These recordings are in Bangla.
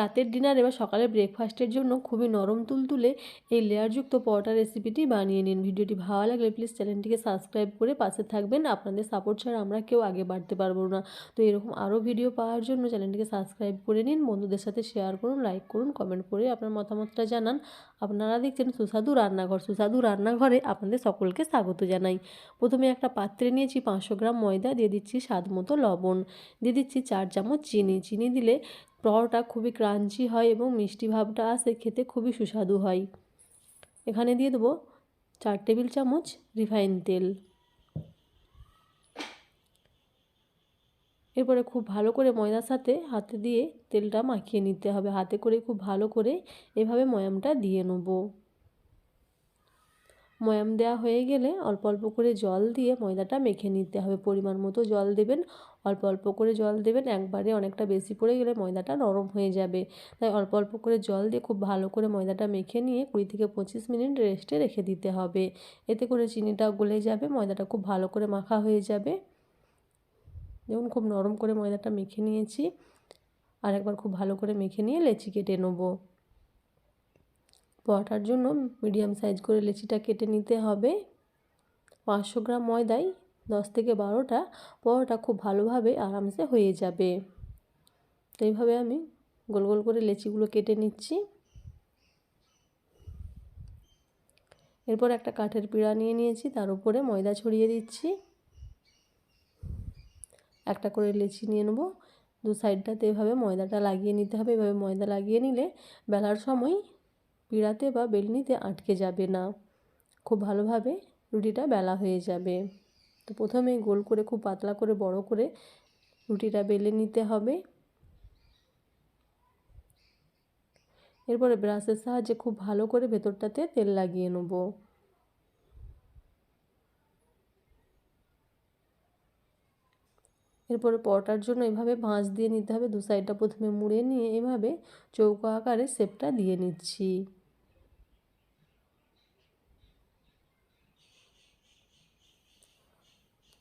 রাতের ডিনারে বা সকালের ব্রেকফাস্টের জন্য খুবই নরম তুলতুলে এই লেয়ারযুক্ত পরোটা রেসিপিটি বানিয়ে নিন। ভিডিওটি ভালো লাগলে প্লিজ চ্যানেলটিকে সাবস্ক্রাইব করে পাশে থাকবেন। আপনাদের সাপোর্ট ছাড়া আমরা কেউ আগে বাড়তে পারব না। তো এরকম আরও ভিডিও পাওয়ার জন্য চ্যানেলটিকে সাবস্ক্রাইব করে নিন। বন্ধুদের সাথে শেয়ার করুন লাইক করুন কমেন্ট করে আপনার মতামতটা জানান। আপনারা দেখছেন সুস্বাদু রান্নাঘর। সুস্বাদু রান্নাঘরে আপনাদের সকলকে স্বাগত জানাই। প্রথমে একটা পাত্রে নিয়েছি পাঁচশো গ্রাম ময়দা, দিয়ে দিচ্ছি স্বাদ মতো লবণ। দিয়ে দিচ্ছি চার চামচ চিনি। চিনি দিলে পরোটা খুবই ক্রাঞ্চি হয় এবং মিষ্টি ভাবটা আসে, খেতে খুবই সুস্বাদু হয়। এখানে দিয়ে দেবো চার টেবিল চামচ রিফাইন তেল। এরপরে খুব ভালো করে ময়দার সাথে হাতে দিয়ে তেলটা মাখিয়ে নিতে হবে। হাতে করে খুব ভালো করে এভাবে ময়ামটা দিয়ে নেব। ময়াম দেওয়া হয়ে গেলে অল্প অল্প করে জল দিয়ে ময়দাটা মেখে নিতে হবে। পরিমাণ মতো জল দেবেন। অল্প অল্প করে জল দেবেন। একবারে অনেকটা বেশি পড়ে গেলে ময়দাটা নরম হয়ে যাবে। তাই অল্প অল্প করে জল দিয়ে খুব ভালো করে ময়দাটা মেখে নিয়ে কুড়ি থেকে পঁচিশ মিনিট রেস্টে রেখে দিতে হবে। এতে করে চিনিটা গলে যাবে, ময়দাটা খুব ভালো করে মাখা হয়ে যাবে। যেমন খুব নরম করে ময়দাটা মেখে নিয়েছি। আর একবার খুব ভালো করে মেখে নিয়ে লেচি কেটে নেব। পরোটার জন্য মিডিয়াম সাইজ করে লেচিটা কেটে নিতে হবে। পাঁচশো গ্রাম ময়দায় দশ থেকে বারোটা পরোটা খুব ভালোভাবে আরামসে হয়ে যাবে। তো এইভাবে আমি গোল গোল করে লেচিগুলো কেটে নিচ্ছি। এরপর একটা কাঠের পিড়া নিয়ে নিয়েছি, তার উপরে ময়দা ছড়িয়ে দিচ্ছি। একটা করে লেচি নিয়ে নেব। দু সাইডটাতে এভাবে ময়দাটা লাগিয়ে নিতে হবে। এভাবে ময়দা লাগিয়ে নিলে বেলার সময় পিড়াতে বা বেলনিতে আটকে যাবে না। খুব ভালোভাবে রুটিটা বেলা হয়ে যাবে। তো প্রথমে গোল করে, খুব পাতলা করে, বড় করে রুটিটা বেলে নিতে হবে। এরপরে ব্রাশের সাহায্যে খুব ভালো করে ভেতরটাতে তেল লাগিয়ে নেব। এরপরে পরোটার জন্য এভাবে ভাঁজ দিয়ে নিতে হবে। দু সাইডটা প্রথমে মুড়ে নিয়ে এভাবে চৌকো আকারে শেপটা দিয়ে নিচ্ছি।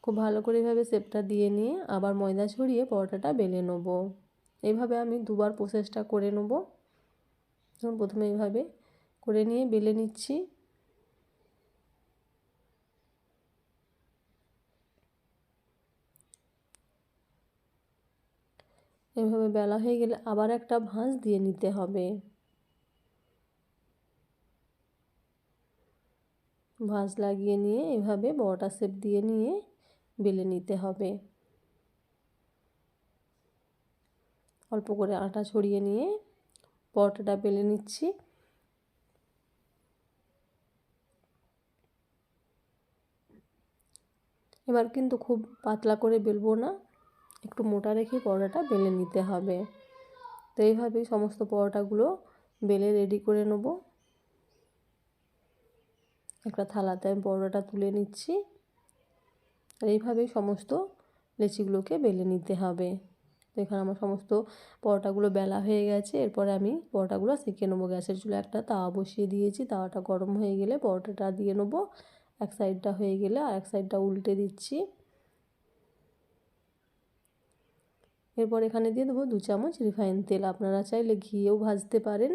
খুব ভালো করে এভাবে শেপটা দিয়ে নিয়ে আবার ময়দা ছড়িয়ে পরোটাটা বেলে নেব। এইভাবে আমি দুবার প্রসেসটা করে নেব। যেমন প্রথমে এইভাবে করে নিয়ে বেলে নিচ্ছি। এভাবে বেলা হয়ে গেলে আবার একটা ভাঁজ দিয়ে নিতে হবে। ভাঁজ লাগিয়ে নিয়ে এভাবে বড়টা শেপ দিয়ে নিয়ে বেলে নিতে হবে। অল্প করে আটা ছড়িয়ে নিয়ে পরোটাটা বেলে নিচ্ছি। এবার কিন্তু খুব পাতলা করে বেলবো না, একটু মোটা রেখে পরোটাটা বেলে নিতে হবে। তো এইভাবেই সমস্ত পরোটাগুলো বেলে রেডি করে নেব। একটা থালাতে আমি পরোটাটা তুলে নিচ্ছি। আর এইভাবেই সমস্ত লেচিগুলোকে বেলে নিতে হবে। তো এখানে আমার সমস্ত পরোটাগুলো বেলা হয়ে গেছে। এরপরে আমি পরোটাগুলো সেঁকে নেব। গ্যাসের চুলে একটা তাওয়া বসিয়ে দিয়েছি। তাওয়াটা গরম হয়ে গেলে পরোটাটা দিয়ে নেব। এক সাইডটা হয়ে গেলে আর এক সাইডটা উল্টে দিচ্ছি। এরপর এখানে দিয়ে দেবো দু চামচ রিফাইন তেল। আপনারা চাইলে ঘিয়েও ভাজতে পারেন।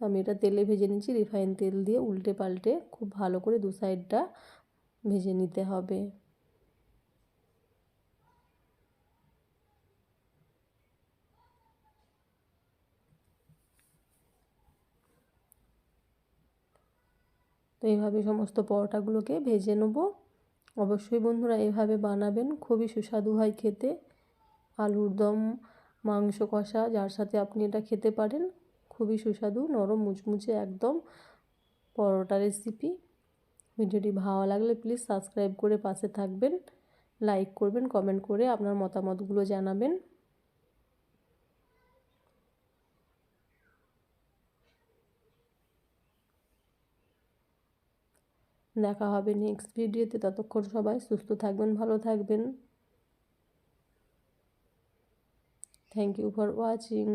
আমি এটা তেলে ভেজে নিচ্ছি। রিফাইন তেল দিয়ে উল্টে পাল্টে খুব ভালো করে দু সাইডটা ভেজে নিতে হবে। তো এইভাবে সমস্ত পরোটাগুলোকে ভেজে নেব। অবশ্যই বন্ধুরা এভাবে বানাবেন, খুবই সুস্বাদু হয় খেতে। আলুর দম, মাংস কষা, যার সাথে আপনি এটা খেতে পারেন, খুবই সুস্বাদু, নরম, মুচমুচে একদম পরোটা রেসিপি ভিডিওটি ভালো লাগলে প্লিজ সাবস্ক্রাইব করে পাশে থাকবেন লাইক করবেন কমেন্ট করে আপনার মতামতগুলো জানাবেন। দেখা হবে নেক্সট ভিডিওতে ততক্ষণ সবাই সুস্থ থাকবেন ভালো থাকবেন। Thank you for watching